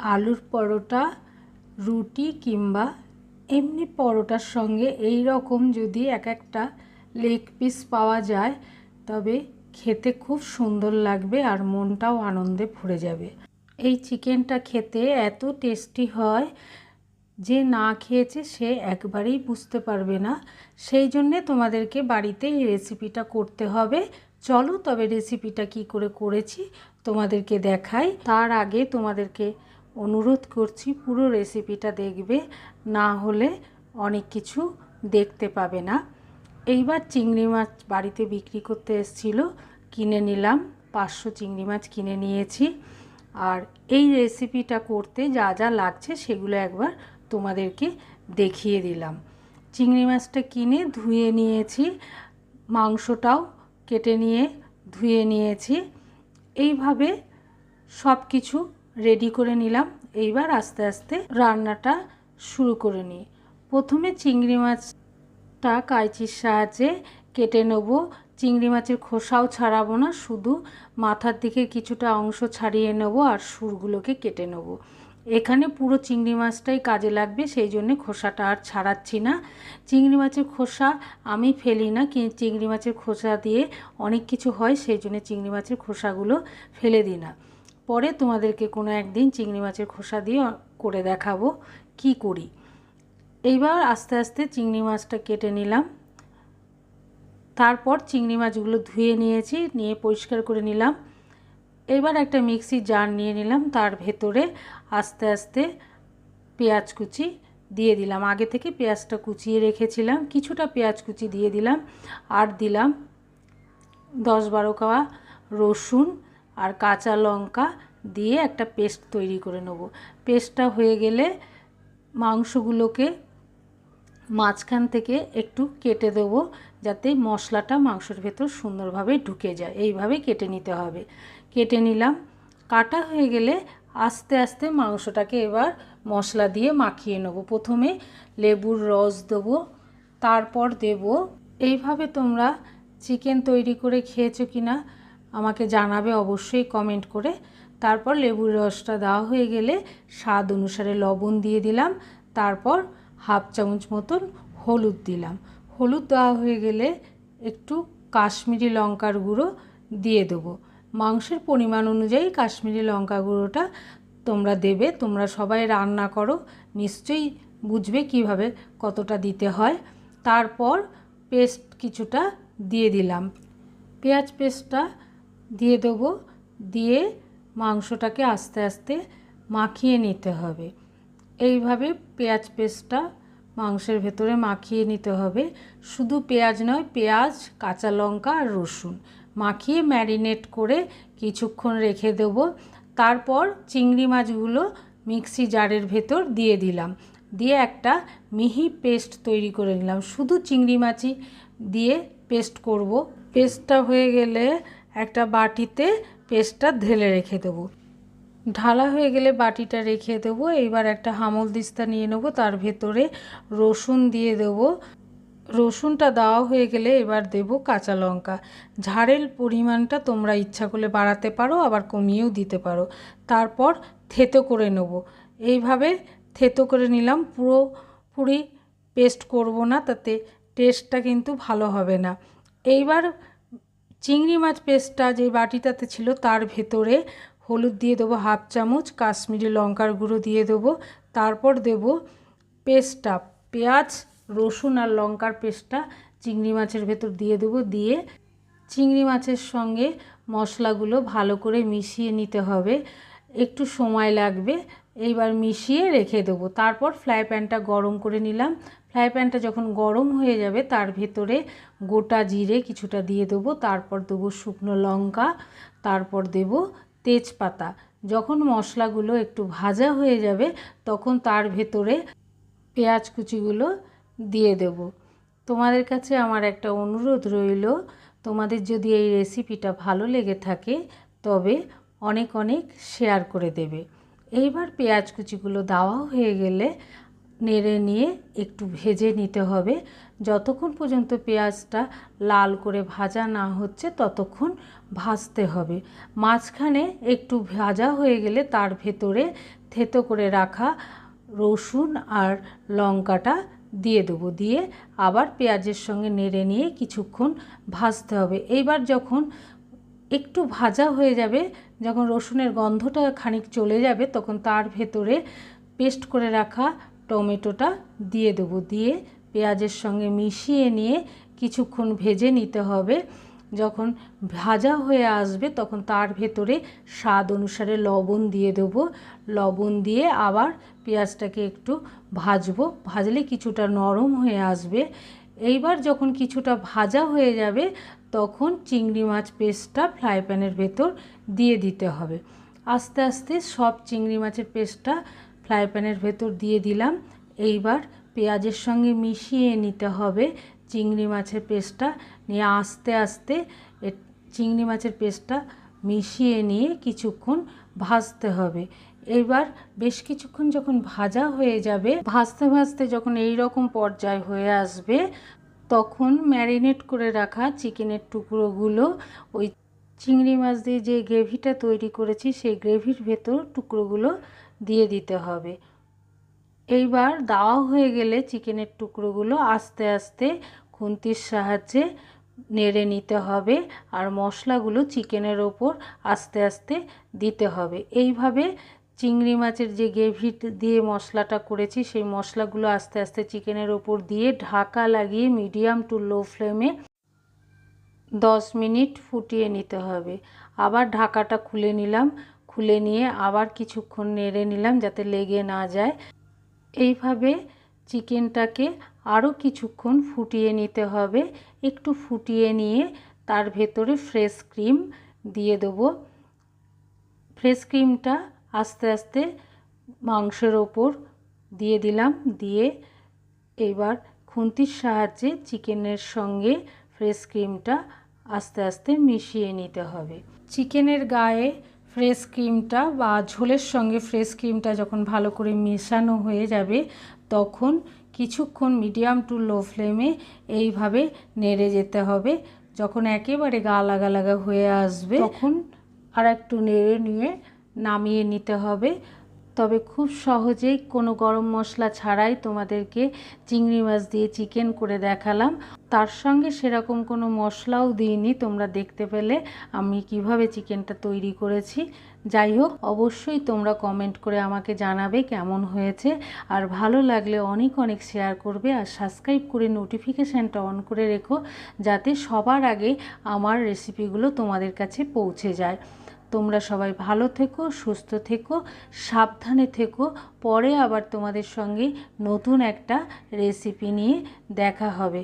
আলুর পরোটা, রুটি কিংবা এমনি পরোটার সঙ্গে এই রকম যদি এক একটা লেগ পিস পাওয়া যায়, তবে খেতে খুব সুন্দর লাগবে আর মনটাও আনন্দে ভরে যাবে। এই চিকেনটা খেতে এত টেস্টি হয় যে না খেয়েছে সে একবারেই বুঝতে পারবে না। সেই জন্যে তোমাদেরকে বাড়িতে এই রেসিপিটা করতে হবে। চলো তবে রেসিপিটা কি করে করেছি তোমাদেরকে দেখাই। তার আগে তোমাদেরকে অনুরোধ করছি পুরো রেসিপিটা দেখবে, না হলে অনেক কিছু দেখতে পাবে না। এইবার চিংড়ি মাছ বাড়িতে বিক্রি করতে এসেছিল, কিনে নিলাম, পাঁচশো চিংড়ি মাছ কিনে নিয়েছি। আর এই রেসিপিটা করতে যা যা লাগছে সেগুলো একবার তোমাদেরকে দেখিয়ে দিলাম। চিংড়ি মাছটা কিনে ধুয়ে নিয়েছি, মাংসটাও কেটে নিয়ে ধুয়ে নিয়েছি। এইভাবে সব কিছু রেডি করে নিলাম। এইবার আস্তে আস্তে রান্নাটা শুরু করে নিই। প্রথমে চিংড়ি মাছটা কাঁচির সাহায্যে কেটে নেব। চিংড়ি মাছের খোসাও ছাড়াবো না, শুধু মাথার দিকে কিছুটা অংশ ছাড়িয়ে নেব আর সুরগুলোকে কেটে নেব। এখানে পুরো চিংড়ি মাছটাই কাজে লাগবে, সেই জন্যে খোসাটা আর ছাড়াচ্ছি না। চিংড়ি মাছের খোসা আমি ফেলি না, কি চিংড়ি মাছের খোসা দিয়ে অনেক কিছু হয়, সেই জন্য চিংড়ি মাছের খোসাগুলো ফেলে দিই না। পরে তোমাদেরকে কোনো একদিন চিংড়ি মাছের খোসা দিয়ে করে দেখাবো কি করি। এইবার আস্তে আস্তে চিংড়ি মাছটা কেটে নিলাম। তারপর চিংড়ি মাছগুলো ধুয়ে নিয়েছি, নিয়ে পরিষ্কার করে নিলাম। এবার একটা মিক্সি জার নিয়ে নিলাম, তার ভেতরে আস্তে আস্তে পেঁয়াজ কুচি দিয়ে দিলাম। আগে থেকে পেঁয়াজটা কুচিয়ে রেখেছিলাম, কিছুটা পেঁয়াজ কুচি দিয়ে দিলাম, আর দিলাম দশ বারো কাওয়া রসুন আর কাঁচা লঙ্কা দিয়ে একটা পেস্ট তৈরি করে নেব। পেস্টটা হয়ে গেলে মাংসগুলোকে মাঝখান থেকে একটু কেটে দেবো যাতে মশলাটা মাংসের ভেতর সুন্দরভাবে ঢুকে যায়। এইভাবে কেটে নিতে হবে। কেটে নিলাম। কাটা হয়ে গেলে আস্তে আস্তে মাংসটাকে এবার মশলা দিয়ে মাখিয়ে নেব। প্রথমে লেবুর রস দেবো, তারপর দেব। এইভাবে তোমরা চিকেন তৈরি করে খেয়েছো কি না আমাকে জানাবে অবশ্যই কমেন্ট করে। তারপর লেবুর রসটা দেওয়া হয়ে গেলে স্বাদ অনুসারে লবণ দিয়ে দিলাম। তারপর হাফ চামচ মতন হলুদ দিলাম। হলুদ দেওয়া হয়ে গেলে একটু কাশ্মীরি লঙ্কার গুঁড়ো দিয়ে দেবো। মাংসের পরিমাণ অনুযায়ী কাশ্মীরি লঙ্কা গুঁড়োটা তোমরা দেবে। তোমরা সবাই রান্না করো, নিশ্চয়ই বুঝবে কীভাবে কতটা দিতে হয়। তারপর পেস্ট কিছুটা দিয়ে দিলাম। পেঁয়াজ পেস্টটা দিয়ে দেবো, দিয়ে মাংসটাকে আস্তে আস্তে মাখিয়ে নিতে হবে। এইভাবে পেঁয়াজ পেস্টটা মাংসের ভেতরে মাখিয়ে নিতে হবে। শুধু পেঁয়াজ নয়, পেঁয়াজ, কাঁচা লঙ্কা আর রসুন মাখিয়ে ম্যারিনেট করে কিছুক্ষণ রেখে দেব। তারপর চিংড়ি মাছগুলো মিক্সি জারের ভেতর দিয়ে দিলাম। দিয়ে একটা মিহি পেস্ট তৈরি করে নিলাম। শুধু চিংড়ি মাছই দিয়ে পেস্ট করব। পেস্টটা হয়ে গেলে একটা বাটিতে পেস্টটা ঢেলে রেখে দেবো। ঢালা হয়ে গেলে বাটিটা রেখে দেবো। এইবার একটা হামল দিস্তা নিয়ে নেব। তার ভেতরে রসুন দিয়ে দেবো। রসুনটা দেওয়া হয়ে গেলে এবার দেব কাঁচা লঙ্কা। ঝাড়ের পরিমাণটা তোমরা ইচ্ছা করলে বাড়াতে পারো, আবার কমিয়েও দিতে পারো। তারপর থেতো করে নেব। এইভাবে থেতো করে নিলাম। পুরো পুরি পেস্ট করব না, তাতে টেস্টটা কিন্তু ভালো হবে না। এইবার চিংড়ি মাছ পেস্টটা যে বাটিটাতে ছিল তার ভেতরে হলুদ দিয়ে দেবো হাফ চামচ, কাশ্মীরি লঙ্কার গুঁড়ো দিয়ে দেবো, তারপর দেব পেস্টটা, পেঁয়াজ, রসুন আর লঙ্কার পেস্টটা চিংড়ি মাছের ভেতর দিয়ে দেবো, দিয়ে চিংড়ি মাছের সঙ্গে মশলাগুলো ভালো করে মিশিয়ে নিতে হবে। একটু সময় লাগবে এইবার মিশিয়ে রেখে দেবো। তারপর ফ্রাই প্যানটা গরম করে নিলাম। ফ্রাই প্যানটা যখন গরম হয়ে যাবে, তার ভেতরে গোটা জিরে কিছুটা দিয়ে দেবো। তারপর দেবো শুকনো লঙ্কা। তারপর দেব তেজপাতা। যখন মশলাগুলো একটু ভাজা হয়ে যাবে, তখন তার ভেতরে পেঁয়াজ কুচিগুলো দিয়ে দেব। তোমাদের কাছে আমার একটা অনুরোধ রইল, তোমাদের যদি এই রেসিপিটা ভালো লেগে থাকে, তবে অনেক অনেক শেয়ার করে দেবে। এইবার পেঁয়াজ কুচিগুলো দেওয়া হয়ে গেলে নেড়ে নিয়ে একটু ভেজে নিতে হবে। যতক্ষণ পর্যন্ত পেঁয়াজটা লাল করে ভাজা না হচ্ছে, ততক্ষণ ভাজতে হবে। মাঝখানে একটু ভাজা হয়ে গেলে তার ভেতরে থেতো করে রাখা রসুন আর লঙ্কাটা দিয়ে দেবো। দিয়ে আবার পেঁয়াজের সঙ্গে নেড়ে নিয়ে কিছুক্ষণ ভাজতে হবে। এইবার যখন একটু ভাজা হয়ে যাবে। যখন রসুনের গন্ধটা খানিক চলে যাবে, তখন তার ভেতরে পেস্ট করে রাখা টমেটোটা দিয়ে দেবো। দিয়ে পেঁয়াজের সঙ্গে মিশিয়ে নিয়ে কিছুক্ষণ ভেজে নিতে হবে। যখন ভাজা হয়ে আসবে, তখন তার ভেতরে স্বাদ অনুসারে লবণ দিয়ে দেবো। লবণ দিয়ে আবার পেঁয়াজটাকে একটু ভাজবো। ভাজলে কিছুটা নরম হয়ে আসবে। এইবার যখন কিছুটা ভাজা হয়ে যাবে তখন চিংড়ি মাছ পেস্টটা ফ্রাই প্যানের ভেতর দিয়ে দিতে হবে। আস্তে আস্তে সব চিংড়ি মাছের পেস্টটা ফ্রাই প্যানের ভেতর দিয়ে দিলাম। এইবার পেঁয়াজের সঙ্গে মিশিয়ে নিতে হবে চিংড়ি মাছের পেস্টটা। নিয়ে আস্তে আস্তে চিংড়ি মাছের পেস্টটা মিশিয়ে নিয়ে কিছুক্ষণ ভাজতে হবে। এবার বেশ কিছুক্ষণ যখন ভাজা হয়ে যাবে, ভাজতে ভাজতে যখন এই রকম পর্যায় হয়ে আসবে তখন ম্যারিনেট করে রাখা চিকেনের টুকরোগুলো, ওই চিংড়ি মাছ দিয়ে যে গ্রেভিটা তৈরি করেছি, সেই গ্রেভির ভেতর টুকরোগুলো দিয়ে দিতে হবে। এইবার দেওয়া হয়ে গেলে চিকেনের টুকরোগুলো আস্তে আস্তে খুন্তির সাহায্যে নেড়ে নিতে হবে আর মশলাগুলো চিকেনের ওপর আস্তে আস্তে দিতে হবে। এইভাবে চিংড়ি মাছের যে গ্রেভি দিয়ে মশলাটা করেছি, সেই মশলাগুলো আস্তে আস্তে চিকেনের ওপর দিয়ে ঢাকা লাগিয়ে মিডিয়াম টু লো ফ্লেমে দশ মিনিট ফুটিয়ে নিতে হবে। আবার ঢাকাটা খুলে নিলাম, খুলে নিয়ে আবার কিছুক্ষণ নেড়ে নিলাম যাতে লেগে না যায়। এইভাবে চিকেনটাকে আরও কিছুক্ষণ ফুটিয়ে নিতে হবে। একটু ফুটিয়ে নিয়ে তার ভেতরে ফ্রেশ ক্রিম দিয়ে দেবো। ফ্রেশ ক্রিমটা আস্তে আস্তে মাংসের ওপর দিয়ে দিলাম দিয়ে এবার খুন্তির সাহায্যে চিকেনের সঙ্গে ফ্রেশ ক্রিমটা আস্তে আস্তে মিশিয়ে নিতে হবে। চিকেনের গায়ে ফ্রেশ ক্রিমটা বা ঝোলের সঙ্গে ফ্রেশ ক্রিমটা যখন ভালো করে মেশানো হয়ে যাবে তখন কিছুক্ষণ মিডিয়াম টু লো ফ্লেমে এইভাবে নেড়ে যেতে হবে। যখন একেবারে গা লাগা লাগা হয়ে আসবে তখন আর একটু নেড়ে নিয়ে নামিয়ে নিতে হবে। তবে খুব সহজেই কোনো গরম মশলা ছাড়াই তোমাদেরকে চিংড়ি মাছ দিয়ে চিকেন করে দেখালাম। তার সঙ্গে সেরকম কোনো মশলাও দিইনি, তোমরা দেখতে পেলে আমি কীভাবে চিকেনটা তৈরি করেছি। যাই হোক, অবশ্যই তোমরা কমেন্ট করে আমাকে জানাবে কেমন হয়েছে। আর ভালো লাগলে অনেক অনেক শেয়ার করবে আর সাবস্ক্রাইব করে নোটিফিকেশানটা অন করে রেখো, যাতে সবার আগে আমার রেসিপিগুলো তোমাদের কাছে পৌঁছে যায়। তোমরা সবাই ভালো থেকো, সুস্থ থেকো, সাবধানে থেকো। পরে আবার তোমাদের সঙ্গে নতুন একটা রেসিপি নিয়ে দেখা হবে।